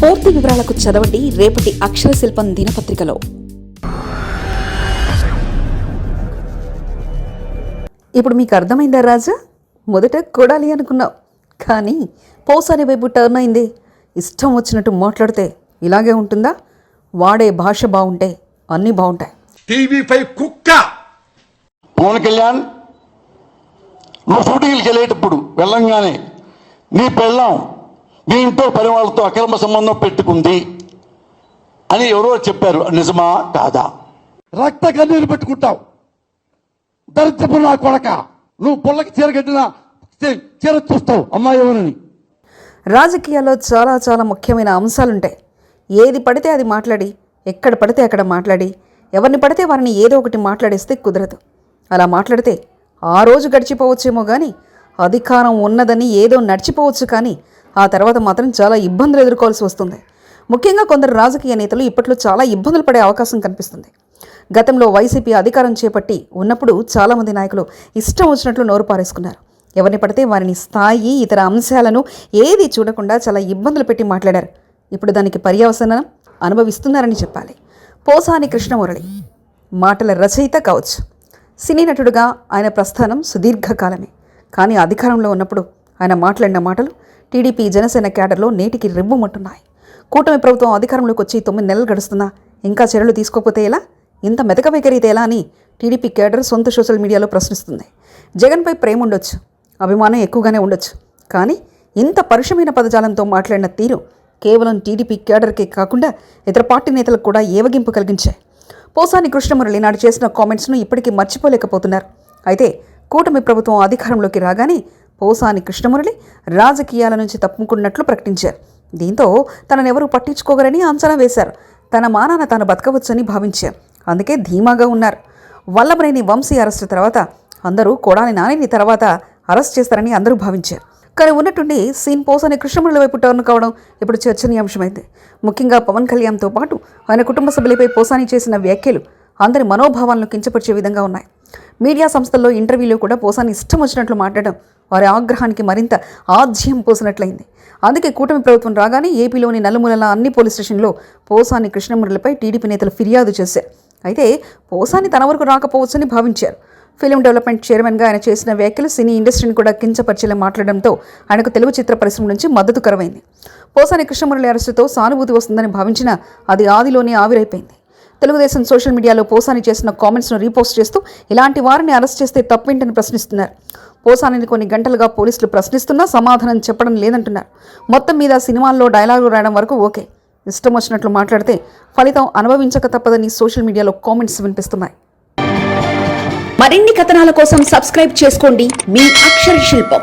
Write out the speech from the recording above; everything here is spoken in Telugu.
పూర్తి వివరాలకు చదవండి రేపటి అక్షర శిల్పం దినపత్రికలో. ఇప్పుడు మీకు అర్థమైందా రాజా? మొదట కొడాలి అనుకున్నావు. కానీ పోసాని వైపు టర్న్ అయింది. ఇష్టం వచ్చినట్టు మాట్లాడితే ఇలాగే ఉంటుందా? వాడే భాష బాగుంటే అన్నీ బాగుంటాయి. టీవీ ఫైవ్ కుక్క! పవన్ కళ్యాణ్ నువ్వు షూటింగ్కి వెళ్ళేటప్పుడు వెళ్ళంగానే నీ పెళ్ళాం నీ ఇంట్లో పని వాళ్ళతో అక్రమ సంబంధం పెట్టుకుంది అని ఎవరో చెప్పారు. నిజమా? కాదా? రక్త కన్నీరు పెట్టుకుంటావు. దరిద్రపు నా కొడక. నువ్వు పుల్లకి చీర కట్టిన చీర చూస్తావు. అమ్మాయి ఎవరని? రాజకీయాల్లో చాలా చాలా ముఖ్యమైన అంశాలుంటాయి. ఏది పడితే అది మాట్లాడి ఎక్కడ పడితే అక్కడ మాట్లాడి ఎవరిని పడితే వారిని ఏదో ఒకటి మాట్లాడేస్తే కుదరదు. అలా మాట్లాడితే ఆ రోజు గడిచిపోవచ్చేమో కానీ అధికారం ఉన్నదని ఏదో నడిచిపోవచ్చు కానీ ఆ తర్వాత మాత్రం చాలా ఇబ్బందులు ఎదుర్కోవాల్సి వస్తుంది. ముఖ్యంగా కొందరు రాజకీయ నేతలు ఇప్పట్లో చాలా ఇబ్బందులు పడే అవకాశం కనిపిస్తుంది. గతంలో వైసీపీ అధికారం చేపట్టి ఉన్నప్పుడు చాలామంది నాయకులు ఇష్టం వచ్చినట్లు నోరు పారేసుకున్నారు. ఎవరిని పడితే వారిని స్థాయి ఇతర అంశాలను ఏది చూడకుండా చాలా ఇబ్బందులు పెట్టి మాట్లాడారు. ఇప్పుడు దానికి పర్యవసనం అనుభవిస్తున్నారని చెప్పాలి. పోసాని కృష్ణమురళి మాటల రచయిత కావచ్చు సినీ నటుడుగా ఆయన ప్రస్థానం సుదీర్ఘకాలమే. కానీ అధికారంలో ఉన్నప్పుడు ఆయన మాట్లాడిన మాటలు టీడీపీ జనసేన క్యాడర్లో నేటికి రెబ్బుమంటున్నాయి. కూటమి ప్రభుత్వం అధికారంలోకి వచ్చి తొమ్మిది నెలలు గడుస్తున్నా ఇంకా చర్యలు తీసుకోకపోతే ఎలా? ఇంత మెతక వైఖరితే ఎలా అని టీడీపీ కేడర్ సొంత సోషల్ మీడియాలో ప్రశ్నిస్తుంది. జగన్పై ప్రేమ ఉండొచ్చు అభిమానం ఎక్కువగానే ఉండొచ్చు కానీ ఇంత పరుషమైన పదజాలంతో మాట్లాడిన తీరు కేవలం టీడీపీ కేడర్కే కాకుండా ఇతర పార్టీ నేతలకు కూడా ఏవగింపు కలిగించాయి. పోసాని కృష్ణమురళి నాడు చేసిన కామెంట్స్ను ఇప్పటికీ మర్చిపోలేకపోతున్నారు. అయితే కూటమి ప్రభుత్వం అధికారంలోకి రాగానే పోసాని కృష్ణమురళి రాజకీయాల నుంచి తప్పుకున్నట్లు ప్రకటించారు. దీంతో తననెవరూ పట్టించుకోగరని అంచనా వేశారు. తన మానాన తాను బతకవచ్చని భావించారు. అందుకే ధీమాగా ఉన్నారు. వల్లభనేని వంశీ అరెస్టు తర్వాత అందరూ కోడాని నానిని తర్వాత అరెస్ట్ చేస్తారని అందరూ భావించారు. కానీ ఉన్నట్టుండి సీన్ పోసని కృష్ణమురళి వైపు టర్న్ కావడం ఇప్పుడు చర్చనీయాంశమైంది. ముఖ్యంగా పవన్ కళ్యాణ్తో పాటు ఆయన కుటుంబ సభ్యులపై పోసాని చేసిన వ్యాఖ్యలు అందరి మనోభావాలను కించపరిచే విధంగా ఉన్నాయి. మీడియా సంస్థల్లో ఇంటర్వ్యూలో కూడా పోసాని ఇష్టం వచ్చినట్లు మాట్లాడడం వారి ఆగ్రహానికి మరింత ఆజ్యం పోసినట్లయింది. అందుకే కూటమి ప్రభుత్వం రాగానే ఏపీలోని నలుమూలల అన్ని పోలీస్ స్టేషన్లో పోసాని కృష్ణమురళిపై టీడీపీ నేతలు ఫిర్యాదు చేశారు. అయితే పోసాని తన వరకు రాకపోవచ్చని భావించారు. ఫిలిం డెవలప్మెంట్ చైర్మన్గా ఆయన చేసిన వ్యాఖ్యలు సినీ ఇండస్ట్రీని కూడా కించపరిచేలా మాట్లాడడంతో ఆయనకు తెలుగు చిత్ర పరిశ్రమ నుంచి మద్దతుకరమైంది పోసాని కృష్ణమురళి అరెస్టుతో సానుభూతి వస్తుందని భావించినా అది ఆదిలోనే ఆవిరైపోయింది. తెలుగుదేశం సోషల్ మీడియాలో పోసాని చేసిన కామెంట్స్ను రీపోస్ట్ చేస్తూ ఇలాంటి వారిని అరెస్ట్ చేస్తే తప్పేంటని ప్రశ్నిస్తున్నారు. పోసానిని కొన్ని గంటలుగా పోలీసులు ప్రశ్నిస్తున్నా సమాధానం చెప్పడం లేదంటున్నారు. మొత్తం మీద సినిమాల్లో డైలాగులు రాయడం వరకు ఓకే. ఇష్టం వచ్చినట్లు మాట్లాడితే ఫలితం అనుభవించక తప్పదని సోషల్ మీడియాలో కామెంట్స్ వినిపిస్తున్నాయి. మరిన్ని కథనాల కోసం సబ్స్క్రైబ్ చేసుకోండి. మీ అక్షర శిల్పం.